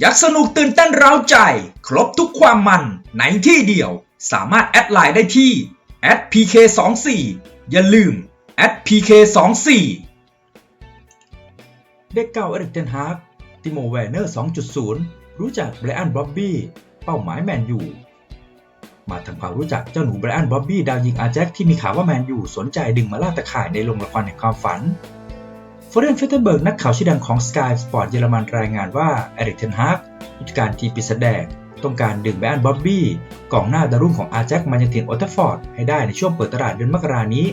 อยากสนุกตื่นเต้นเร้าใจ ครบทุกความมันในที่เดียว สามารถแอดไลน์ได้ที่ @pk24 อย่าลืม @pk24 เด็กเก่าเอริกเทนฮาร์กติโมแวร์เนอร์ 2.0 รู้จักไบรอันบ๊อบบี้ เป้าหมายแมนยู มาทำความรู้จักเจ้าหนูไบรอันบ๊อบบี้ดาวยิงอาแจ็คที่มีข่าวว่าแมนยูสนใจดึงมาล่าตะข่ายในโรงละครแห่งความฝัน ฟอเรนเฟเทเบิร์กนักข่าวชื่อดังของ Sky Sport เยอรมันรายงานว่าเอริกเทนฮากผู้จัดการทีมปีศาจแดงต้องการดึงไบรอันบ๊อบบี้กองหน้าดารุ่งของอาแจ็คมายังทีมโอตเทฟอร์ดให้ได้ในช่วงเปิดตลาดเดือนมกรานี้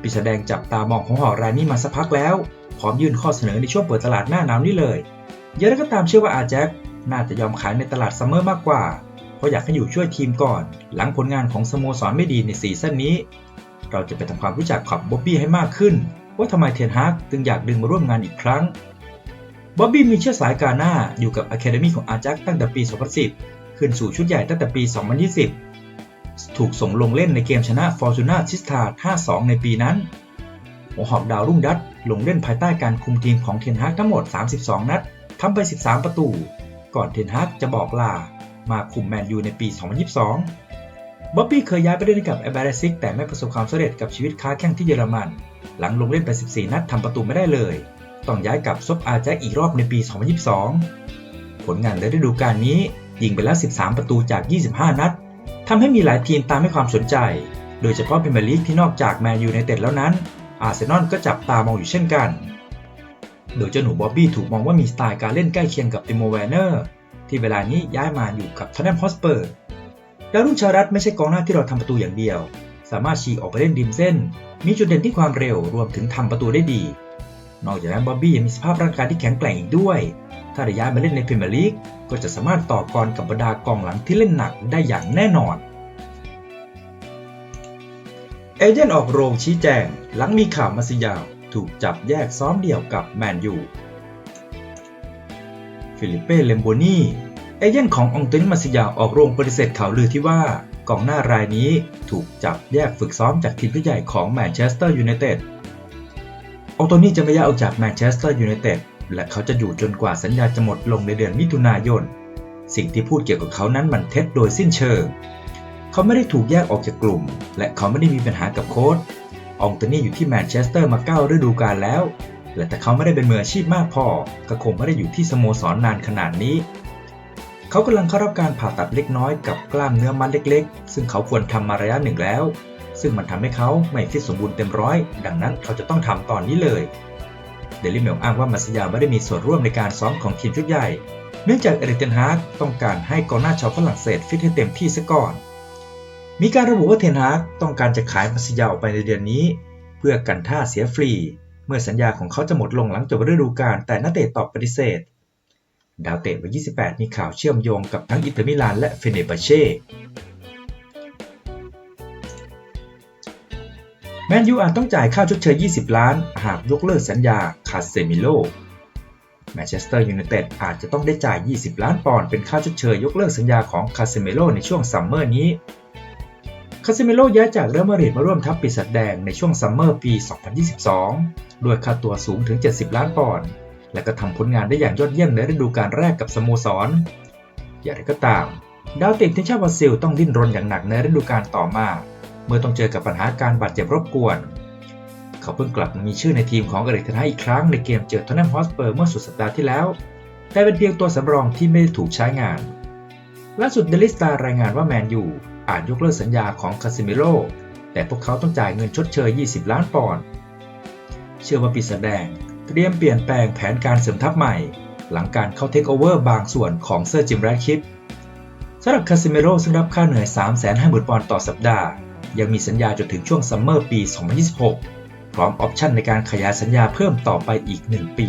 ปีศาจแดงจับตามองของหอรายนี้มาสักพักแล้ว พร้อมยื่นข้อเสนอในช่วงเปิดตลาดหน้าหนาวนี้เลยย่างไรก็ตามเชื่อว่าอาแจ็คน่าจะยอมขายในตลาดซัมเมอร์มากกว่า เพราะอยากให้อยู่ช่วยทีมก่อน หลังผลงานของสโมสรไม่ดีในซีซั่นนี้ เราจะไปทำความรู้จักขับบ๊อบบี้ให้มากขึ้น ว่าทำไมเทนฮากจึงอยากดึงมาร่วมงานอีกครั้งบ๊อบบี้มีเชื้อสายกาหน้าอยู่กับอะคาเดมีของอาจ็คตั้งแต่ปี 2010 ขึ้นสู่ชุดใหญ่ตั้งแต่ปี 2020 ถูกส่งลงเล่นในเกมชนะฟอร์จูน่าชิสตา5-2 ในปีนั้นหัวหอกดาวรุ่งดัตลงเล่นภายใต้การคุมทีมของเทนฮากทั้งหมด 32 นัดทำไป 13 ประตู ก่อนเทนฮากจะบอกลา มาคุมแมนยูในปี 2022 บ๊อบบี้เคยย้ายไปเล่นกับแอเบรซิกแต่ไม่ประสบความสำเร็จกับชีวิตค้าแข่งที่เยอรมัน หลังลงเล่นไป 14 นัดทำประตูไม่ได้เลย ต้องย้ายกลับซบอาแจ็คอีกรอบในปี 2022 ผลงานในฤดูกาลนี้ ยิงไปแล้ว 13 ประตูจาก 25 นัดทำให้มีหลายทีมตามให้ความสนใจ โดยเฉพาะพรีเมียร์ลีกที่นอกจากแมนยูในเต็ดแล้วนั้น อาร์เซนอลก็จับตามองอยู่เช่นกัน โดยเจ้าหนูบ๊อบบี้ถูกมองว่ามีสไตล์การเล่นใกล้เคียงกับติโมแวนเนอร์ที่เวลานี้ย้ายมาอยู่กับท o นแนมฮอสเปอร์ ดาวรุ่งชารัตไม่ใช่กองหน้าที่เราทำประตูอย่างเดียว สามารถฉีกออกไปเล่นริมเส้น มีจุดเด่นที่ความเร็วรวมถึงทำประตูได้ดี นอกจากนั้นบ๊อบบี้ยังมีสภาพร่างกายที่แข็งแกร่งอีกด้วย ถ้าได้ย้ายมาเล่นในพรีเมียร์ลีกก็จะสามารถต่อกรกับบรรดากองหลังที่เล่นหนักได้อย่างแน่นอนเอเจนต์ออกโรงชี้แจง หลังมีข่าวมาซิยาว ถูกจับแยกซ้อมเดี่ยวกับแมนยู ฟิลิปเป้ เลมโบนี เอเจนขององตุนิมาซิยาออกโรงปฏิเสธข่าวลือที่ว่ากองหน้ารายนี้ถูกจับแยกฝึกซ้อมจากทีมผู้ใหญ่ของแมนเชสเตอร์ยูไนเต็ดองโตนี่จะไม่ย้ายออกจากแมนเชสเตอร์ยูไนเต็ดและเขาจะอยู่จนกว่าสัญญาจะหมดลงในเดือนมิถุนายน สิ่งที่พูดเกี่ยวกับเขานั้นมันเท็จโดยสิ้นเชิง เขาไม่ได้ถูกแยกออกจากกลุ่ม และเขาไม่ได้มีปัญหากับโค้ชองโตนี่อยู่ที่แมนเชสเตอร์มา9ฤดูกาลแล้ว และแต่เขาไม่ได้เป็นมืออาชีพมากพอก็คงไม่ได้อยู่ที่สโมสรนานขนาดนี้ เขากำลังเข้ารับการผ่าตัดเล็กน้อยกับกล้ามเนื้อมัดเล็ก ๆ ซึ่งเขาควรทำมาระยะหนึ่งแล้ว ซึ่งมันทำให้เขาไม่ฟิตสมบูรณ์เต็มร้อย ดังนั้นเขาจะต้องทำตอนนี้เลยเดลิเมลอ้างว่ามาสยาไม่ได้มีส่วนร่วมในการซ้อมของทีมชุดใหญ่ เนื่องจากเอริกเทนฮาร์กต้องการให้กองหน้าชาวฝรั่งเศสฟิตให้เต็มที่ซะก่อน มีการระบุว่าเทนฮาร์กต้องการจะขายมาสยาออกไปในเดือนนี้ เพื่อกันท่าเสียฟรี เมื่อสัญญาของเขาจะหมดลงหลังจบฤดูกาลแต่นักเตะตอบปฏิเสธ ดาวเตะวัย 28 มีข่าวเชื่อมโยงกับทั้งอินเตอร์มิลานและเฟเนบาเช่แมนยูอาจต้องจ่ายค่าชดเชย 20 ล้าน หากยกเลิกสัญญาคาเซมิโลแมนเชสเตอร์ยูไนเต็ดอาจจะต้องได้จ่าย 20 ล้านปอนด์เป็นค่าชดเชยยกเลิกสัญญาของคาเซมิโลในช่วงซัมเมอร์นี้ คาเซมิโลย้ายจากเรอัลมาดริดมาร่วมทัพปีศาจแดงในช่วงซัมเมอร์ปี 2022 ด้วยค่าตัวสูงถึง 70 ล้านปอนด์ และก็ทำผลงานได้อย่างยอดเยี่ยมในฤดูกาลแรกกับสโมสร อย่างไรก็ตาม ดาวเตะทีมชาติบราซิลต้องดิ้นรนอย่างหนักในฤดูกาลต่อมา เมื่อต้องเจอกับปัญหาการบาดเจ็บรบกวน เขาเพิ่งกลับมามีชื่อในทีมของเอริกเทนฮาอีกครั้งในเกมเจอทอตแนมฮอสเปอร์เมื่อสุดสัปดาห์ที่แล้ว แต่เป็นเพียงตัวสำรองที่ไม่ได้ถูกใช้งานล่าสุดเดลิสตารายงานว่าแมนยูอาจยกเลิกสัญญาของคาซิมิโลแต่พวกเขาต้องจ่ายเงินชดเชย 20 ล้านปอนด์ เชื่อว่าปีศาจแดง เตรียมเปลี่ยนแปลงแผนการเสริมทัพใหม่ หลังการเข้าเทคโอเวอร์บางส่วนของเซอร์จิมแรดคิปสำหรับคาซิเมโรซึ่งรับค่าเหนื่อย 350,000ปอนด์ต่อสัปดาห์ ยังมีสัญญาจนถึงช่วงซัมเมอร์ปี 2026 พร้อมออปชั่นในการขยายสัญญาเพิ่มต่อไปอีก 1 ปี